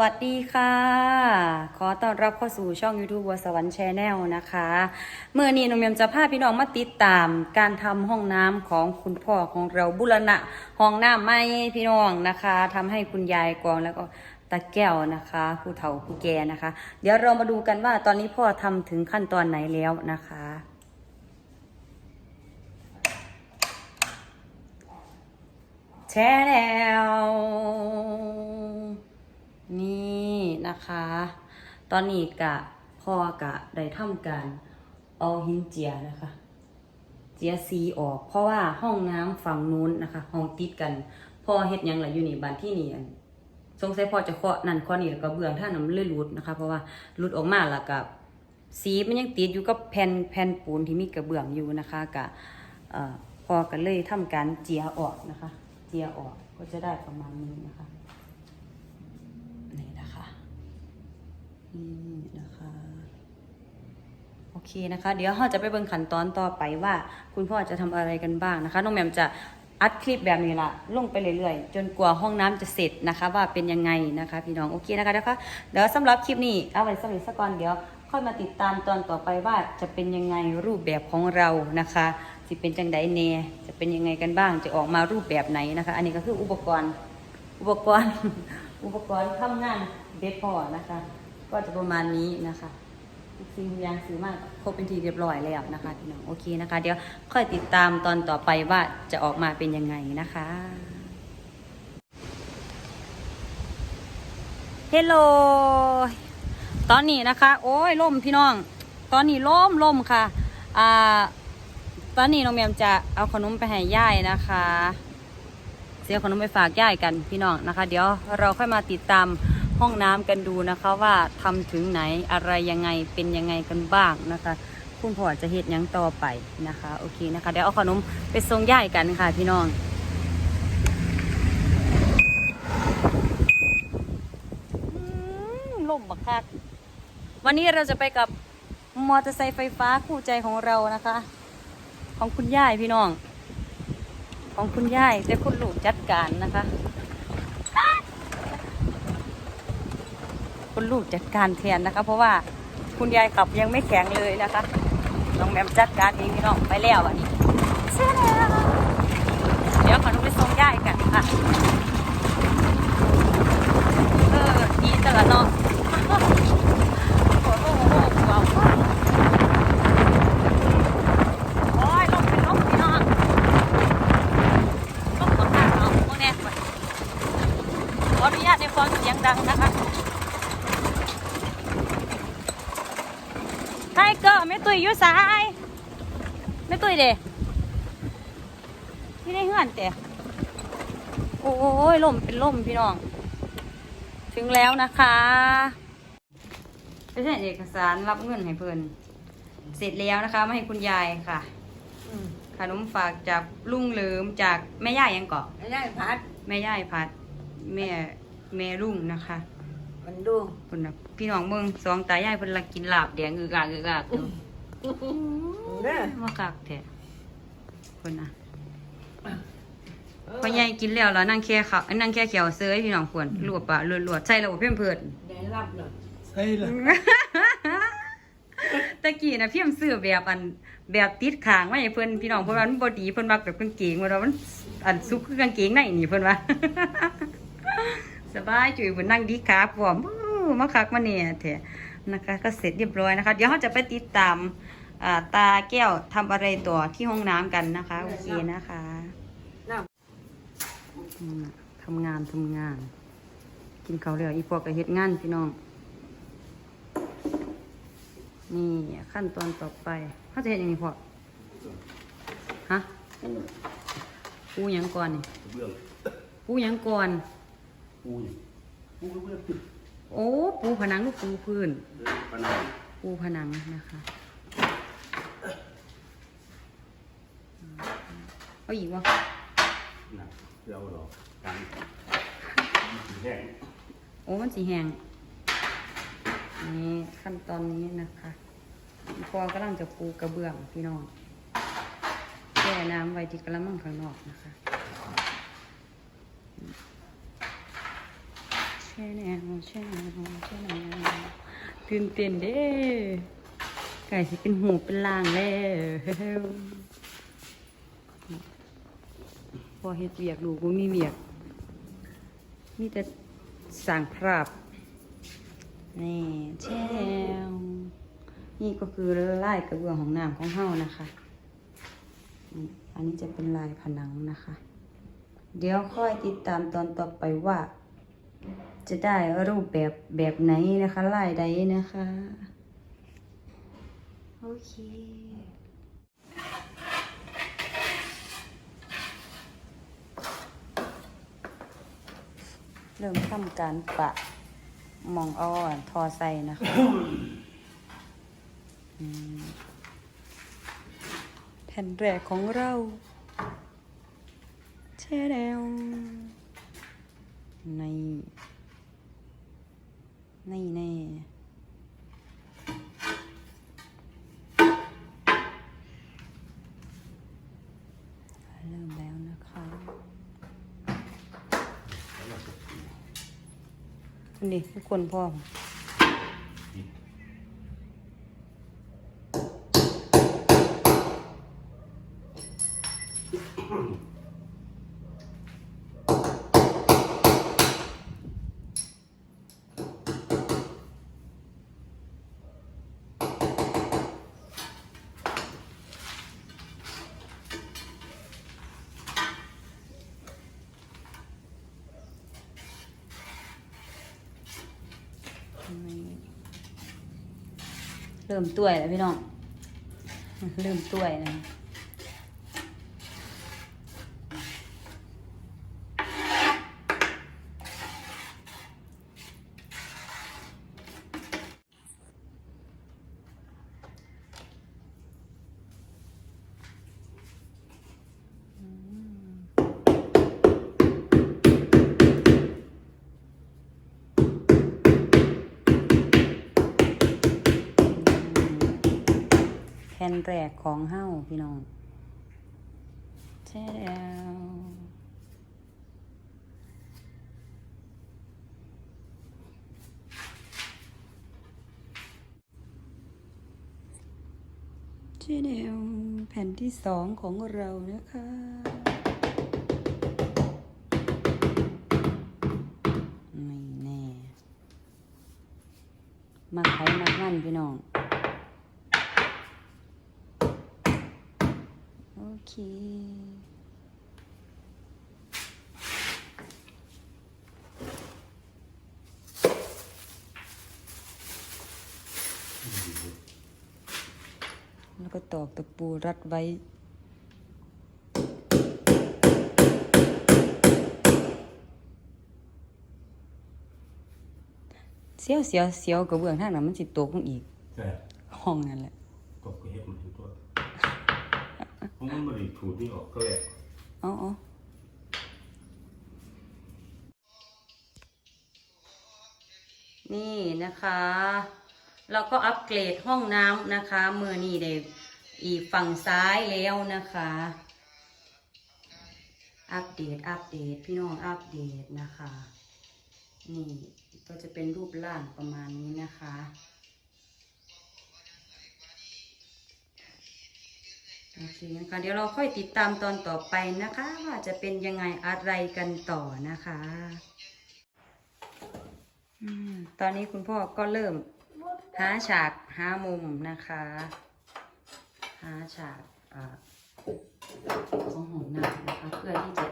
วัสดีค่ะ ขอต้อนรับเข้าสู่ช่อง YouTube วัวสวรรค์แชนแนลนะคะ เมื่อนี้น้องเมียมจะพาพี่น้องมาติดตามการทำห้องน้ำของคุณพ่อของเราบุรณะห้องน้ำไม่พี่น้องนะคะทำให้คุณยายกองแล้วก็ตาแก้วนะคะ ผู้เฒ่าผู้แก่นะคะ เดี๋ยวเรามาดูกันว่าตอนนี้พ่อทำถึงขั้นตอนไหนแล้วนะคะแชร์แล้ว นะคะ ตอนนี้กะพ่อกะได้ทำการเอาหินเจียนะคะ เจียซีออก เพราะว่าห้องน้ำฝั่งนู้นนะคะ ห้องติดกันพ่อเฮ็ดยังไรอยู่นี่บ้านที่นี่อันสงสัยพ่อจะเคาะนั่นเคาะนี่แล้วก็เบื้องท่าน้ำเลื่อยหลุดนะคะ เพราะว่าหลุดออกมาแล้วกับสีมันยังติดอยู่กับแผ่นแผ่นปูนที่มีกระเบื้องอยู่นะคะกะพ่อก็เลยทำการเจียออกนะคะ เจียออกก็จะได้ประมาณนี้นะคะ นี่นะคะ นี่นะคะ โอเคนะคะ เดี๋ยวเราจะไปเบิ่งขั้นตอนต่อไปว่า คุณพ่อจะทำอะไรกันบ้างนะคะ น้องแหม่มจะอัดคลิปแบบนี้ละลงไปเรื่อยๆ จนกว่าห้องน้ำจะเสร็จนะคะ ว่าเป็นยังไงนะคะ พี่น้องโอเคนะคะเดี๋ยวค่ะเดี๋ยวสำหรับคลิปนี้เอาไว้สำหรับสักก่อนเดี๋ยวค่อยมาติดตามตอนต่อไปว่าจะเป็นยังไงรูปแบบของเรานะคะจะเป็นจังไดเนจะเป็นยังไงกันบ้างจะออกมารูปแบบไหนนะคะ อันนี้ก็คืออุปกรณ์อุปกรณ์อุปกรณ์ทำงานเด็ดพอนะคะ ก็จะประมาณนี้นะคะทุกสิ่งทุกอย่างซื้อมาครบเป็นทีเรียบร้อยแล้วนะคะพี่น้องโอเคนะคะ เดี๋ยวค่อยติดตามตอนต่อไปว่าจะออกมาเป็นยังไงนะคะเฮลโลตอนนี้นะคะ โอ้ยล่มพี่น้อง ตอนนี้ล่มล่มค่ะอ่าตอนนี้น้องเมียมจะเอาขนมไปให้ย่ายนะคะเสียขนมไปฝากย่ายกันพี่น้องนะคะ เดี๋ยวเราค่อยมาติดตาม ห้องน้ำกันดูนะคะว่าทำถึงไหนอะไรยังไงเป็นยังไงกันบ้างนะคะ คุณพ่อจะเฮ็ดหยังต่อไปนะคะโอเคนะคะเดี๋ยวเอาขนมไปส่งย่ายกันค่ะพี่น้องอืมลมบักคักวันนี้เราจะไปกับมอเตอร์ไซค์ไฟฟ้าคู่ใจของเรานะคะ ของคุณย่ายพี่น้อง ของคุณย่ายแต่คุณลูกจัดการนะคะ คุณลูกจัดการแทนนะคะ เพราะว่าคุณยายขับยังไม่แข็งเลยนะคะน้องแมมจัดการเองพี่น้องไปแล้วอันนี้เชื่อแล้วเดี๋ยวขอนุไปส่งย่ายกันค่ะเออดีจังละเนาะโอ้โหโอ้โหว้าวโอ้ยลงเป็นลมพี่น้อง ก็ขอทางเอาพวกเนี้ยก่อนขออนุญาตในฟังเสียงดังนะคะไทเก อร์ไม่ตุยอยู่สายไม่ตุยเด้ที่ได้เงื่อนแต่โอ้ยลมเป็นลมพี่น้อง ถึงแล้วนะคะไปเซ็นเอกสารรับเงินให้เพิ่นเสร็จแล้วนะคะมาให้คุณยายค่ะขนมฝากจากลุงเหลิมจากแม่ย่ายังเกาะไม่ได้พัด แม่ย่ายพัด แม่แม่ลุงนะคะ มันดูคนน่ะพี่น้องเมืองสองตายายเพิ่นละกินลาบแดงอือกากอือกากอยู่ เด้อมากักแท้คนน่ะพอใหญ่กินแล้วแล้วนั่งแค่เขานั่งแค่เขียวเซยพี่น้องควรลวกปะลวดๆใส่ระบบเพิ่มเพิ่นได้รับเลยใช่ละตะกี้นะพี่มซื้อแบบอันแบบติดขางไว้ให้เพิ่นพี่น้องเพิ่นว่ามันบ่ดีเพิ่นมักแบบกางเกงว่ามันอันซุกคือกางเกงในนี่เพิ่นว่าสบายจุ๋ยเพิ่นนั่งดีขาพร้อมอู้มาคักมาเนี่ยแท้ นะคะก็เสร็จเรียบร้อยนะคะ เดี๋ยวเราจะไปติดตามอ่าตาแก้วทำอะไรต่อที่ห้องน้ำกันนะคะโอเคนะคะน้อืมทำงานทำงาน กินข้าวแล้วอีพวกก็เฮ็ดงานพี่น้อง นี่ขั้นตอนต่อไปเขาจะเห็นอย่างนี้พอฮะปูหยังก่อนนี่เบื้องปูหยังก่อนปูอยู่ปูกระเบื้องตึก โอ้ปูผนังลูกปูพื้นเดินปนังปูผนังนะคะเอาอีกวะหนักเราหรอกการแห้งโอ้มันสีแหงนี่ขั้นตอนนี้นะคะพอกำลังจะปูกระเบื้องพี่น้องแช่น้ำไว้ที่กระมังข้างนอกนะคะ ชช่แนวแช่แนวแช่แนวตื่นเต้นเด้ไก่สิเป็นหูเป็นลางแล้วพอเฮ็ดเวียกดูก็มีเวียกมีแต่สั่งคราบนี่แช่วนี่ก็คือลายกระเบื้องของน้ำของเฮานะคะ อันนี้จะเป็นลายผนังนะคะ เดี๋ยวค่อยติดตามตอนต่อไปว่า จะได้รูปแบบแบบไหนนะคะลายใดนะคะ โอเคเริ่มทำการปะหมองอ้อนทอใส่นะคะอืมแผ่นแรกของเราแช่แล้วในในแน่เริ่มแล้วนะคะนี่ทุกคนพ่อมนี่ เริ่มตัวยแล้วพี่น้อง เริ่มตัวยแล้ว ผ่นแรกของเฮ้าพี่น้องแช่แล้วแช่แล้วแผ่นที่สองของเรานะคะไม่แน่ มาไขมาหั่นพี่น้อง โอ เค แล้วก็ตอกตะปูรัดไว้เสียวเสียวเสียวกระเบื้องทางนั้นมันสิตกลงอีกแต่ห้องนั่นแหละ ตกก็เห็ดมันตัว เพราะมันบริถูดนี่ออกก็แหละอาเอนี่นะคะ เราก็อัปเกรดห้องน้ำนะคะมือนี่ได้อีกฝั่งซ้ายแล้วนะคะ อัปเดต อัปเดต พี่น้องอัปเดตนะคะ นี่ก็จะเป็นรูปร่างประมาณนี้นะคะ โอเคนะคะเดี๋ยวเราค่อยติดตามตอนต่อไปนะคะ ว่าจะเป็นยังไงอะไรกันต่อนะคะอตอนนี้คุณพ่อก็เริ่ม หาฉากหามุมนะคะ หาฉากอของหงน้ำนะคะ เพื่อที่จะ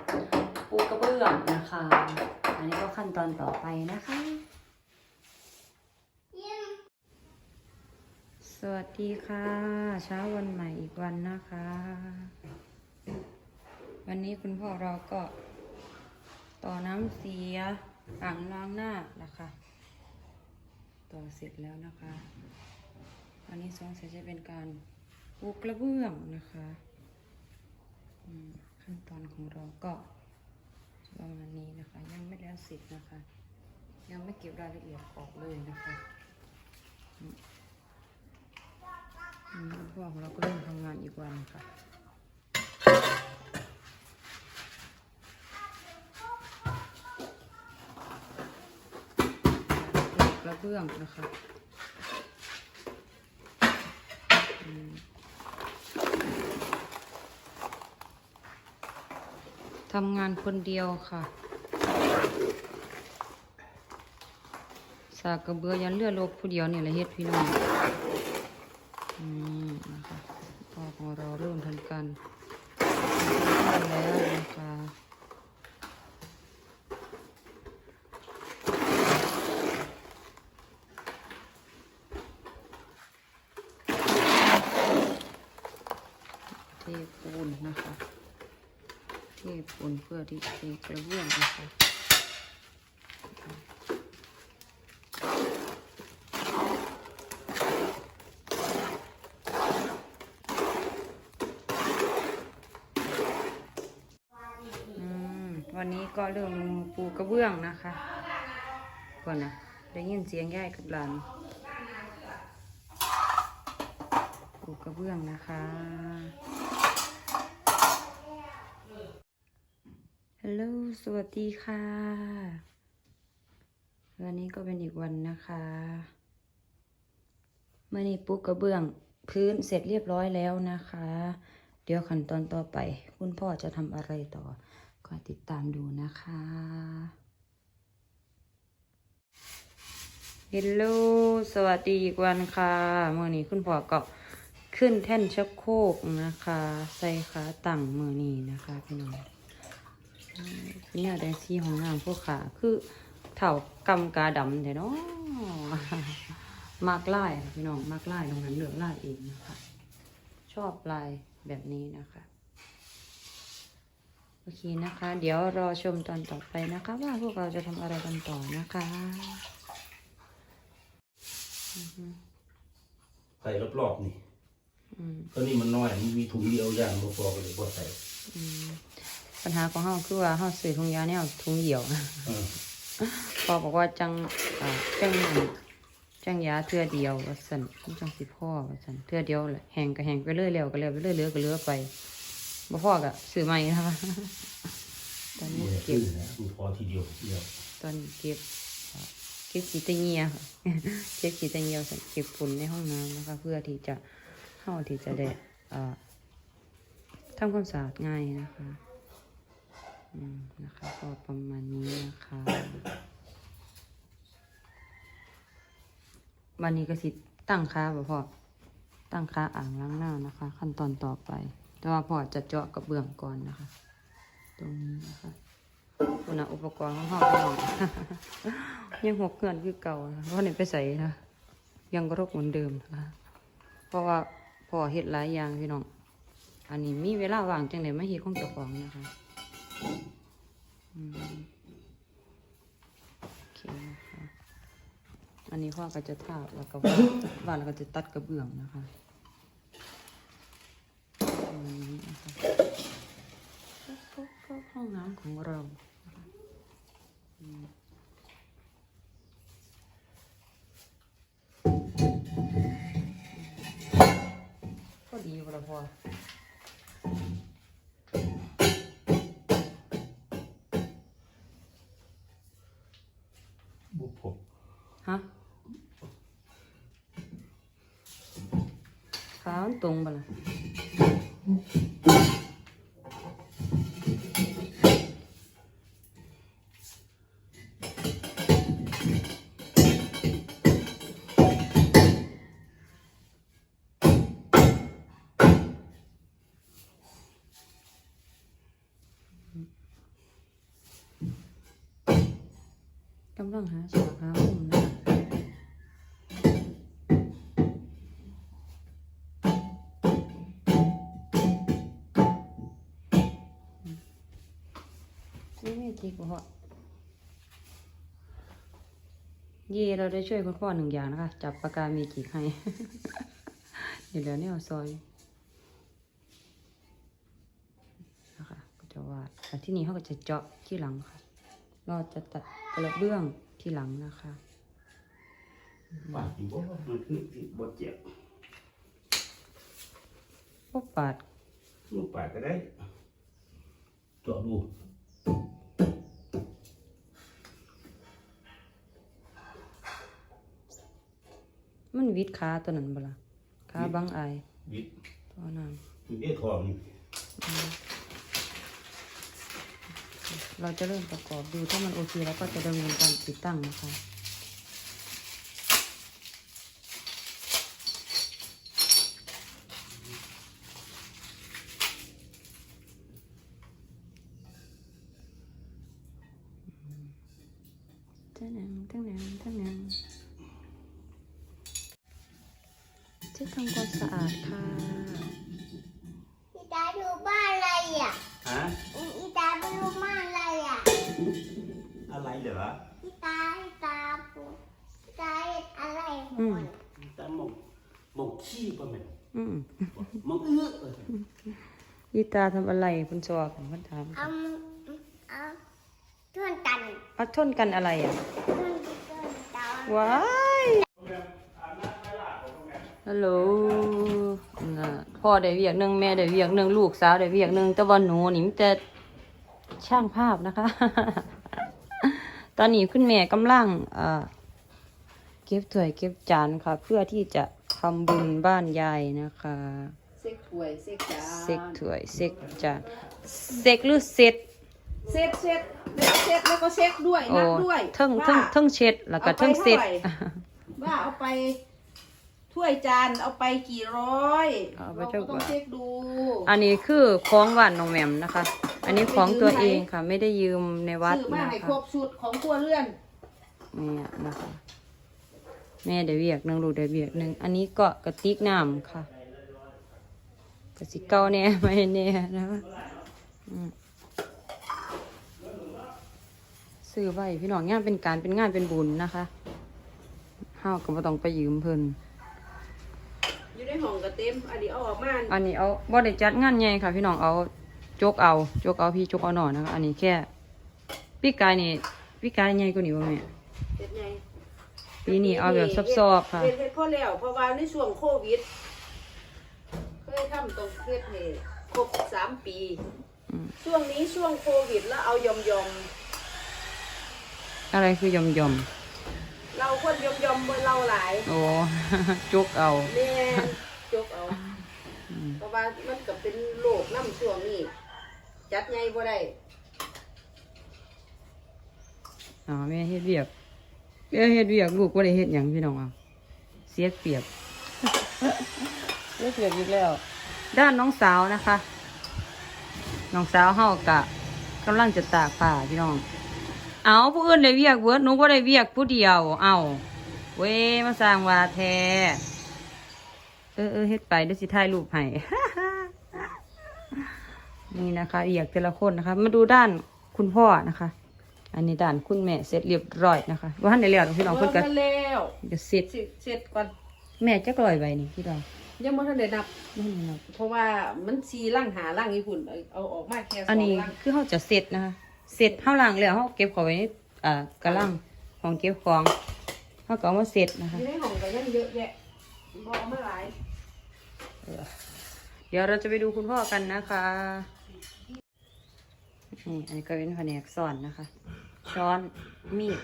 ปูกระเบื้องนะคะ อันนี้ก็ขั้นตอนต่อไปนะคะ วัสดีค่ะ เช้าวันใหม่อีกวันนะคะ วันนี้คุณพ่อเราก็ ต่อน้ำเสียอ่างล้างหน้านะคะ ต่อเสร็จแล้วนะคะวันนี้สงสัยจะเป็นการปูกระเบื้องนะคะขั้นตอนของเราก็ประมาณนี้นะคะ ยังไม่แล้วเสร็จนะคะ ยังไม่เก็บรายละเอียดออกเลยนะคะ พ่อของเราก็เริ่มทำงานอีกวันค่ะกระเบื้องนะคะทำงานคนเดียวค่ะ สากกระเบือยันเลือดโลกผู้เดียวเนี่แหละเฮ็ดพี่น้องอืมนะคะพ่อของเราเริ่มทำการทำแล้วนะคะ เท ปูนนะคะเทปูนเพื่อที่จะเทกระเบื้องนะคะวันนี้ก็เริ่มลงปูกระเบื้องนะคะก่อนนะได้ยินเสียงย่ายกับหลานปูกระเบื้องนะคะ ฮัลโหล สวัสดีค่ะ วันนี้ก็เป็นอีกวันนะคะเมื่อนี้ปูกระเบื้องพื้นเสร็จเรียบร้อยแล้วนะคะ เดี๋ยวขั้นตอนต่อไป คุณพ่อจะทำอะไรต่อ ก็ติดตามดูนะคะฮัลโหล สวัสดีอีกวันค่ะเมื่อนี้คุณพ่อก็ขึ้นแท่นชักโครกนะคะ ใส่ขาตั้งมือนี้นะคะพี่น้อง อืมเนี่ยได้ซีของน้ำพวกขาคือเถ่ากำกาดำแต่เนาะมากไล่ค่ะพี่น้องมากไล่ตรงนั้นเหลืองไล่เองนะคะ ชอบลายแบบนี้นะคะโอเคนะคะ เดี๋ยวรอชมตอนต่อไปนะคะ ว่าพวกเราจะทำอะไรกันต่อนะคะอือฮึใส่รอบๆนี่อืมตัวนี้มันน้อยมันมีถุงเดียวอย่างบ่พอก็เลยบ่ใส่อืม ปัญหาของเฮาคือว่าเฮาซื้อถุงยาแนวถุงเหี่ยวเออพอบอกว่าจังอ่าจังจังยาเทื่อเดียวว่าซั่นมันจังสิพ่อว่าซั่นเทื่อเดียวแหละแห้งก็แห้งไปเรื่อยแล้วก็แล้วไปเรื่อยเหลือก็เหลือไปบ่พอก็ซื้อใหม่นะคะตอนนี้บ่ได้เก็ซื้บอนะมันพอทีเดียวเดียวตอนเก็บอ่าเก็บขี้ตะเงียค่ะเก็บขี้ตะเงียใส่เก็บฝุ่นในห้องน้ำนะคะ เพื่อที่จะเข้าที่จะได้อ่าทำความสะอาดง่ายนะคะอืม นะคะก็ประมาณนี้นะคะ วันนี้ก็สิตั้งค่าบ่พอตั้งค่าอ่างล้างหน้านะคะ ขั้นตอนต่อไป แต่ว่าพอจะเจาะกระเบื้องก่อนนะคะ ตรงนี้นะคะคุณอุปกรณ์ของห้องพี่น้องยังหกเกินคือเก่าเพราะนี่ไปใส่นะยังกรกเหมือนเดิมนะคะเพราะว่าพอเฮ็ดหลายอย่างพี่น้อง อันนี้มีเวลาว่างจังเลยไม่เฮ็ดของเจ้าของนะคะ โอเคนะคะอันนี้พ่อก็จะทาบแล้วก็วาดวาดแล้วก็จะตัดกระเบื้องนะคะอืมนะคะก็ห้องน้ำของเราก็ดีกว่าพอ มันตรงปะล่ะกำลังหาฉากหามุมนะ จิกบ่พอเย่เราได้ช่วยคุณพ่อหนึ่งอย่างนะคะ จับปากกามีจิกให้ เดี๋ยวเดี๋ยวนี้เอาซอยนะคะก็จะวาดแต่ที่นี่เขาก็จะเจาะที่หลังค่ะ เราจะตัดกระเบื้องที่หลังนะคะปาดอยู่บ่มันคือสิบ่เจ็บพวกปาดลูกปาดก็ได้เจาะดู มันวิดขาตัวนั้นบ่ล่ะขาบังอายวิทย์ตัวนั้นเรียกทองเราจะเริ่มประกอบดูถ้ามันโอเคแล้วก็จะดำเนินการติดตั้งนะคะทั้งนั้นทั้งนั้นทั้งนั้น จะทำความสะอาดค่ะอีตาดูบ้านอะไรอะฮะอีตาไปดูบ้านอะไรอะ อะไรเหรออีตาอีตาปูอีตาเห็นอะไรหมอืมดแต่มองมองขี้ป่ะแม่อืมมองเอื้อเออยีตาทำอะไรคุณจอกันคุณถามเอาเอาทวนกันเอาชนกันอะไรอะทวนกันตาว้าย ฮัลโหลน่ะพ่อได้เวียกหนึ่งแม่ได้เวียกหนึ่งลูกสาวได้เวียกหนึ่งแต่ว่าหนูนี่มีแต่ช่างภาพนะคะ ตอนนี้คุณแม่กำลังเอ่อเก็บถ้วยเก็บจานค่ะ เพื่อที่จะทำบุญบ้านยายนะคะเซ็กถ้วยเซ็กจานเซ็กถ้วยเซ็กจานเซ็กหรือเซ็ตเซ็กเซ็กแล้วเซ็กแล้วก็เซ็กด้วยโอ้นับด้วยเทิงเทิงว่าเทิงเช็ดแล้วก็เอาไปเทิงเซ็ตเท่าไหร่ว่าเอาไป ถ้วยจานเอาไปกี่ร้อยเอาไปเราเท่าก็กว่าต้องเช็คดู อันนี้คือของหวานน้องแหมมนะคะ อันนี้ของตัวเองค่ะ ไม่ได้ยืมในวัดซื้อมานะให้คะครบชุดของครัวเรือน เนี่ยนะคะ แม่เดี๋ยวเวียกหนึ่งลูกเดี๋ยวเวียกหนึ่งอันนี้ก็กระติกน้ำค่ะกระสิเก้าแน่ไม่แน่นะคะอืมซื้อไว้พี่น้องงานเป็นการเป็นงานเป็นบุญนะคะเฮาก็บ่ต้องไปยืมเพิ่น อยู่ในห้องกระเต็ม อันนี้เอาออกมาอันนี้เอาบ่ได้จัดงานใหญ่ค่ะ พี่น้องเอาจกเอาจกเอาพี่จกเอาหน่อยนะคะ อันนี้แค่พี่กายนี่พี่กายใหญ่กว่านี้บ่แม่เฮ็ดไงปีนี้เอาแบบซอบๆค่ะ เฮ็ดเฮ็ดพอแล้วเพราะว่าในช่วงโควิดเคยทำตรงเฮ็ดให้ครบสามปี อืม ช่วงนี้ช่วงโควิดแล้วเอายอมยอมอะไรคือยอมยอมๆ เราคนยอมยอมๆบ่เราหลายโอ้จกเอาแม่นจกเอาเพราะว่ามันก็เป็นโรคน้ำช่วงนี้จัดไงบ่ได้อ๋อแม่เฮ็ดเวียกแม่เฮ็ดเวียกลูกบ่ได้เฮ็ดหยังพี่น้องเอาเสียเปรียบ เสียเปรียบอีกแล้ว ด้านน้องสาวนะคะ น้องสาวเฮากะกำลังจะตากผ้าพี่น้อง เอาผู้อื่นได้เวียกเวิร์ดหนูบ่ได้เวียกผู้เดียว เอาเว้มาสร้างว่าแท้เออเออเฮ็ดไปเดี๋ยวสิถ่ายรูปให้นี่นะคะเอียกแต่ละคนนะคะ มาดูด้านคุณพ่อนะคะ อันนี้ด้านคุณแม่เสร็จเรียบร้อยนะคะว่าท่านได้แล้วพี่น้องเพิ่นก็บ่ทันแล้วจะเสร็จสิเสร็จก่อนแม่จักร้อยใบนี่พี่น้องยังบ่ทันได้นับนั่นนะเพราะว่ามันสีล่างหาล่างญี่ปุ่นเอาเอาออกมาแค่สอัอนงนี้ล่างคือเขาจะเสร็จนะคะ เสร็จเฮาล้างแล้วเฮาเก็บเขาไว้ในอ่ากระลังของเก็บของเฮาก็เอามาเสร็จนะคะ อยู่ในห้องก็ยังเยอะแยะบ่เอามาหลาย เดี๋ยวเราจะไปดูคุณพ่อกันนะคะนี่อันนี้ก็เป็นแผนกสอนนะคะ ช้อนมีด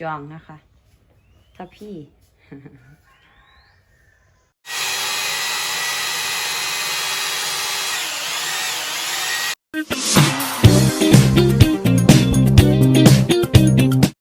จองนะคะถ้าพี่